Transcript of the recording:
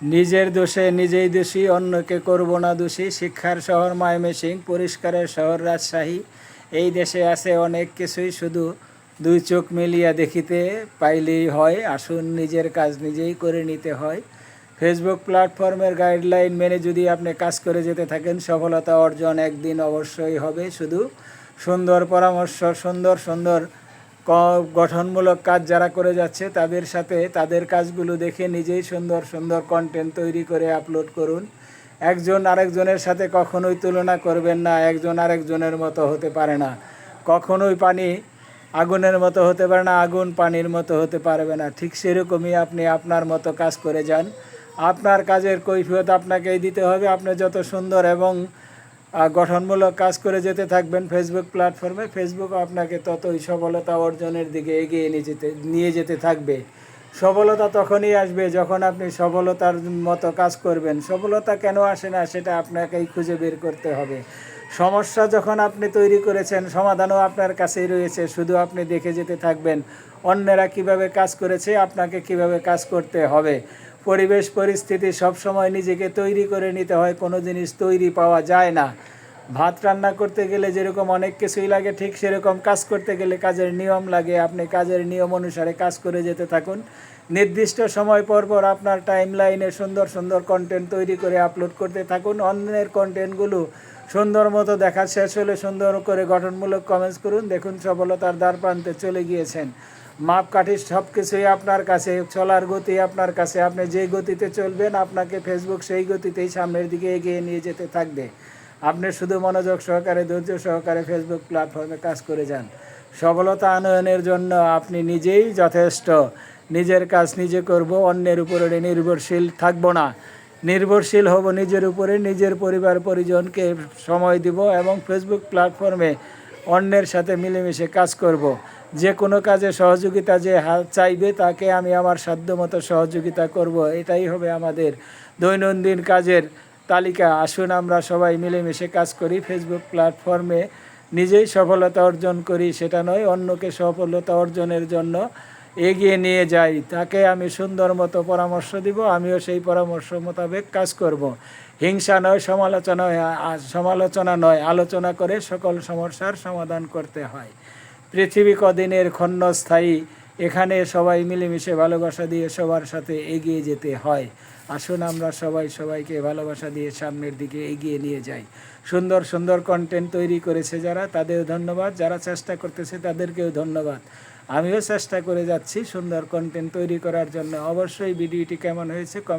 নিজের দোষে নিজেই দোষী, অন্যকে করব না দোষী। শিক্ষার শহর ময়মনসিং পরিষ্কারের শহর রাজশাহী। এই দেশে আছে অনেক কিছুই, শুধু দুই চোখ মিলিয়া দেখিতে পাইলেই হয়, আসুন নিজের কাজ নিজেই করে নিতে হয়। ফেসবুক প্ল্যাটফর্মের গাইডলাইন মেনে যদি আপনি কাজ করে যেতে থাকেন, সফলতা অর্জন একদিন অবশ্যই হবে। শুধু সুন্দর পরামর্শ, সুন্দর সুন্দর গঠনমূলক কাজ যারা করে যাচ্ছে তাদের সাথে তাদের কাজগুলো দেখে নিজেই সুন্দর সুন্দর কন্টেন্ট তৈরি করে আপলোড করুন। একজন আরেকজনের সাথে কখনোই তুলনা করবেন না, একজন আরেকজনের মতো হতে পারে না। কখনোই পানি আগুনের মতো হতে পারে না, আগুন পানির মতো হতে পারবে না। ঠিক সেরকমই আপনি আপনার মতো কাজ করে যান। আপনার কাজের কৈফিয়ত আপনাকেই দিতে হবে। আপনি যত সুন্দর এবং গঠনমূলক কাজ করে যেতে থাকবেন ফেসবুক প্ল্যাটফর্মে ফেসবুক আপনাকে ততই সফলতা অর্জনের দিকে এগিয়ে নিয়ে যেতে নিয়ে যেতে থাকবে। সফলতা তখনই আসবে যখন আপনি সফলতার মতো কাজ করবেন। সফলতা কেন আসে না সেটা আপনাকেই খুঁজে বের করতে হবে। সমস্যা যখন আপনি তৈরি করেছেন, সমাধানও আপনার কাছেই রয়েছে। শুধু আপনি দেখে যেতে থাকবেন অন্যেরা কীভাবে কাজ করেছে, আপনাকে কীভাবে কাজ করতে হবে। পরিবেশ পরিস্থিতি সবসময় নিজেকে তৈরি করে নিতে হয়, কোনো জিনিস তৈরি পাওয়া যায় না। ভাত রান্না করতে গেলে যেরকম অনেক কিছুই লাগে, ঠিক সেরকম কাজ করতে গেলে কাজের নিয়ম লাগে। আপনি কাজের নিয়ম অনুসারে কাজ করে যেতে থাকুন। নির্দিষ্ট সময় পর পর আপনার টাইম লাইনে সুন্দর সুন্দর কন্টেন্ট তৈরি করে আপলোড করতে থাকুন। অন্যের কন্টেন্টগুলো সুন্দর মতো দেখা শেষ হলে সুন্দর করে গঠনমূলক কমেন্টস করুন। দেখুন সফলতার দ্বার প্রান্তে চলে গিয়েছেন। মাপকাঠি সব কিছুই আপনার কাছে, চলার গতি আপনার কাছে। আপনি যে গতিতে চলবেন, আপনাকে ফেসবুক সেই গতিতেই সামনের দিকে এগিয়ে নিয়ে যেতে থাকবে। আপনি শুধু মনোযোগ সহকারে, ধৈর্য সহকারে ফেসবুক প্ল্যাটফর্মে কাজ করে যান। সফলতা আনয়নের জন্য আপনি নিজেই যথেষ্ট। নিজের কাজ নিজে করব, অন্যের উপরে নির্ভরশীল থাকব না। নির্ভরশীল হব নিজের উপরে, নিজের পরিবার, পরিজনকে সময় দিব এবং ফেসবুক প্ল্যাটফর্মে অন্যের সাথে মিলেমিশে কাজ করব। যে কোনো কাজে সহযোগিতা যে চাইবে, তাকে আমি আমার সাধ্যমতো সহযোগিতা করব। এটাই হবে আমাদের দৈনন্দিন কাজের তালিকা আসুন আমরা সবাই মিলেমিশে কাজ করি ফেসবুক প্ল্যাটফর্মে নিজেই সফলতা অর্জন করি, সেটা নয়, অন্যকে সফলতা অর্জনের জন্য এগিয়ে নিয়ে যাই তাকে আমি সুন্দর মতো পরামর্শ দিব, আমিও সেই পরামর্শ মোতাবেক কাজ করব। হিংসা নয়, সমালোচনা সমালোচনা নয়, আলোচনা করে সকল সমস্যার সমাধান করতে হয় পৃথিবী কদিনের ক্ষণস্থায়ী, এখানে সবাই মিলেমিশে ভালোবাসা দিয়ে সবার সাথে এগিয়ে যেতে হয়। আসুন আমরা সবাই সবাইকে ভালোবাসা দিয়ে সামনের দিকে এগিয়ে নিয়ে যাই। সুন্দর সুন্দর কন্টেন্ট তৈরি করেছে যারা তাদের ধন্যবাদ। যারা চেষ্টা করতেছে, তাদেরকেও ধন্যবাদ। আমিও চেষ্টা করে যাচ্ছি সুন্দর কন্টেন্ট তৈরি করার জন্য। অবশ্যই ভিডিওটি কেমন হয়েছে কমেন্ট